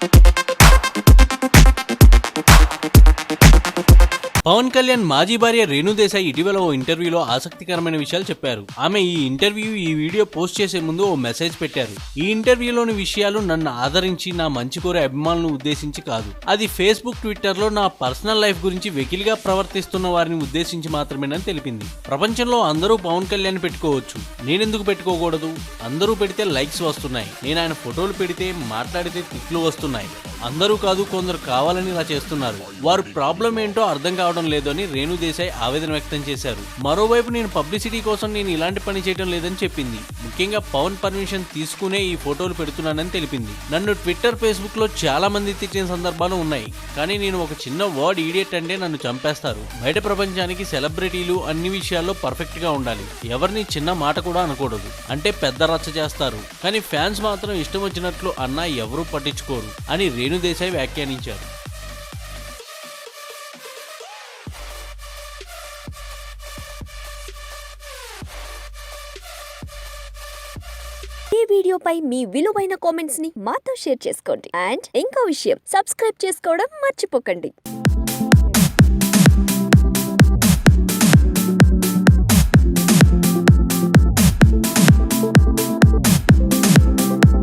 Thank you. Pawan Kalyan మాజీ భార్య రేణు దేశాయ్ ఇటీవల ఓ ఇంటర్వ్యూలో ఆసక్తికరమైన విషయాలు చెప్పారు. ఆమె ఈ ఇంటర్వ్యూ ఈ వీడియో పోస్ట్ చేసే ముందు ఓ మెసేజ్ పెట్టారు. ఈ ఇంటర్వ్యూలోని విషయాలు నన్ను ఆదరించి నా మంచి కోరే అభిమానులను ఉద్దేశించి కాదు. అది ఫేస్బుక్ ట్విట్టర్లో నా పర్సనల్ లైఫ్ గురించి వెకిలిగా ప్రవర్తిస్తున్న వారిని ఉద్దేశించి మాత్రమేనని తెలిపింది. ప్రపంచంలో అందరూ పవన్ కళ్యాణ్ పెట్టుకోవచ్చు. నేనెందుకు పెట్టుకోకూడదు? అందరూ పెడితే లైక్స్ వస్తున్నాయి. నేను ఆయన ఫోటోలు పెడితే మాట్లాడితే తిట్లు వస్తున్నాయి. అందరూ కాదు కొందరు కావాలని ఇలా చేస్తున్నారు. వారు ప్రాబ్లం ఏంటో అర్థం కావడం లేదు అని రేణు దేశాయ్ ఆవేదన వ్యక్తం చేశారు. మరోవైపు నేను పబ్లిసిటీ కోసం నేను ఇలాంటి పని చేయడం లేదని చెప్పింది. ముఖ్యంగా పవన్ పర్మిషన్ తీసుకునే ఈ ఫోటోలు పెడుతున్నానని తెలిపింది. నన్ను ట్విట్టర్ ఫేస్బుక్లో చాలా మంది తిట్టిన సందర్భాలు ఉన్నాయి. కానీ నేను ఒక చిన్న వర్డ్ ఈడియట్ అంటే నన్ను చంపేస్తారు. బయట ప్రపంచానికి సెలబ్రిటీలు అన్ని విషయాల్లో పర్ఫెక్ట్గా ఉండాలి. ఎవరిని చిన్న మాట కూడా అనకూడదు. అంటే పెద్ద రచ్చ చేస్తారు. కానీ ఫ్యాన్స్ మాత్రం ఇష్టం వచ్చినట్లు అన్నా ఎవరూ పట్టించుకోరు. అని రేణు రేణుదేశాయ్ వ్యాఖ్యానించారు. ఈ వీడియోపై మీ విలువైన కామెంట్స్ని మాతో షేర్ చేసుకోండి. అండ్ ఇంకో విషయం సబ్స్క్రైబ్ చేసుకోవడం మర్చిపోకండి.